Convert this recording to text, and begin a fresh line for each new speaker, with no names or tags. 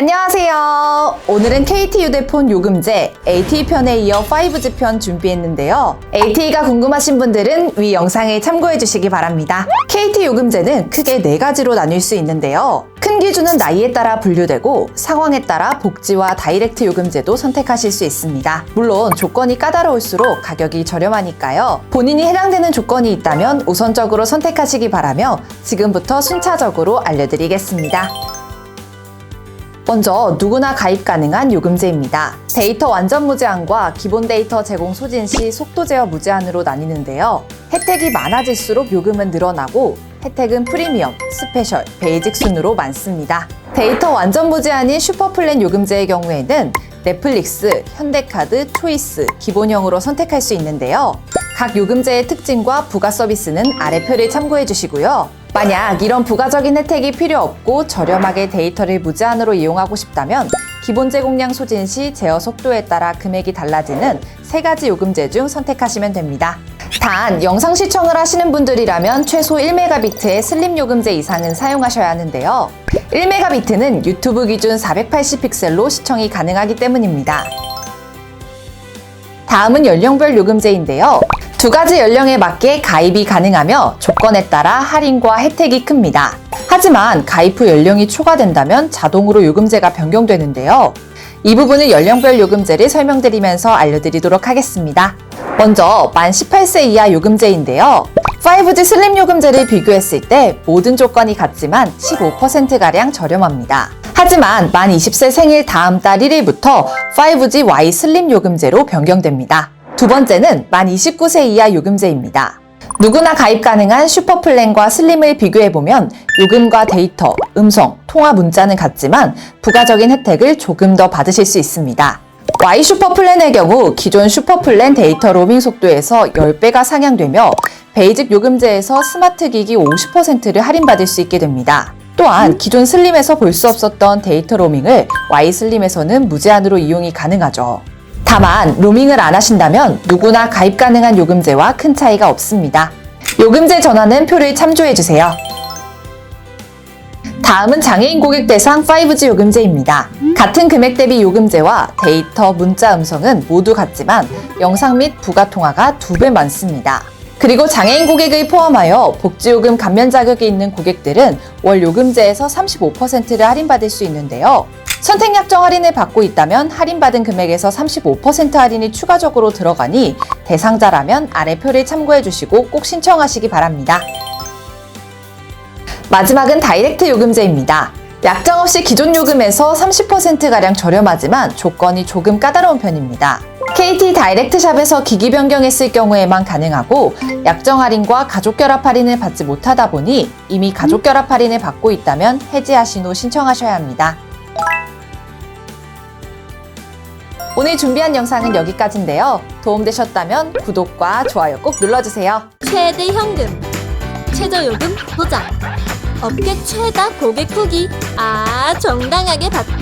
안녕하세요. 오늘은 KT 휴대폰 요금제 AT 편에 이어 5G 편 준비했는데요. AT가 궁금하신 분들은 위 영상을 참고해 주시기 바랍니다. KT 요금제는 크게 네 가지로 나뉠 수 있는데요. 큰 기준은 나이에 따라 분류되고 상황에 따라 복지와 다이렉트 요금제도 선택하실 수 있습니다. 물론 조건이 까다로울수록 가격이 저렴하니까요. 본인이 해당되는 조건이 있다면 우선적으로 선택하시기 바라며 지금부터 순차적으로 알려드리겠습니다. 먼저 누구나 가입 가능한 요금제입니다. 데이터 완전 무제한과 기본 데이터 제공 소진 시 속도 제어 무제한으로 나뉘는데요. 혜택이 많아질수록 요금은 늘어나고 혜택은 프리미엄, 스페셜, 베이직 순으로 많습니다. 데이터 완전 무제한인 슈퍼플랜 요금제의 경우에는 넷플릭스, 현대카드, 초이스, 기본형으로 선택할 수 있는데요. 각 요금제의 특징과 부가 서비스는 아래 표를 참고해 주시고요. 만약 이런 부가적인 혜택이 필요 없고 저렴하게 데이터를 무제한으로 이용하고 싶다면 기본 제공량 소진 시 제어 속도에 따라 금액이 달라지는 세 가지 요금제 중 선택하시면 됩니다. 단 영상 시청을 하시는 분들이라면 최소 1메가비트의 슬림 요금제 이상은 사용하셔야 하는데요. 1메가비트는 유튜브 기준 480픽셀로 시청이 가능하기 때문입니다. 다음은 연령별 요금제인데요. 두 가지 연령에 맞게 가입이 가능하며 조건에 따라 할인과 혜택이 큽니다. 하지만 가입 후 연령이 초과된다면 자동으로 요금제가 변경되는데요. 이 부분은 연령별 요금제를 설명드리면서 알려드리도록 하겠습니다. 먼저 만 18세 이하 요금제인데요. 5G 슬림 요금제를 비교했을 때 모든 조건이 같지만 15%가량 저렴합니다. 하지만 만 20세 생일 다음 달 1일부터 5G Y 슬림 요금제로 변경됩니다. 두 번째는 만 29세 이하 요금제입니다. 누구나 가입 가능한 슈퍼플랜과 슬림을 비교해보면 요금과 데이터, 음성, 통화 문자는 같지만 부가적인 혜택을 조금 더 받으실 수 있습니다. Y 슈퍼플랜의 경우 기존 슈퍼플랜 데이터 로밍 속도에서 10배가 상향되며 베이직 요금제에서 스마트 기기 50%를 할인받을 수 있게 됩니다. 또한 기존 슬림에서 볼 수 없었던 데이터 로밍을 Y 슬림에서는 무제한으로 이용이 가능하죠. 다만 로밍을 안 하신다면 누구나 가입 가능한 요금제와 큰 차이가 없습니다. 요금제 전환은 표를 참조해 주세요. 다음은 장애인 고객 대상 5G 요금제입니다. 같은 금액 대비 요금제와 데이터, 문자, 음성은 모두 같지만 영상 및 부가 통화가 두 배 많습니다. 그리고 장애인 고객을 포함하여 복지요금 감면 자격이 있는 고객들은 월 요금제에서 35%를 할인받을 수 있는데요. 선택 약정 할인을 받고 있다면 할인받은 금액에서 35% 할인이 추가적으로 들어가니 대상자라면 아래 표를 참고해 주시고 꼭 신청하시기 바랍니다. 마지막은 다이렉트 요금제입니다. 약정 없이 기존 요금에서 30%가량 저렴하지만 조건이 조금 까다로운 편입니다. KT 다이렉트 샵에서 기기 변경했을 경우에만 가능하고 약정 할인과 가족 결합 할인을 받지 못하다 보니 이미 가족 결합 할인을 받고 있다면 해지하신 후 신청하셔야 합니다. 오늘 준비한 영상은 여기까지인데요. 도움되셨다면 구독과 좋아요 꼭 눌러주세요.
최대 현금, 최저 요금 보장, 업계 최다 고객 후기, 아 정당하게 받자.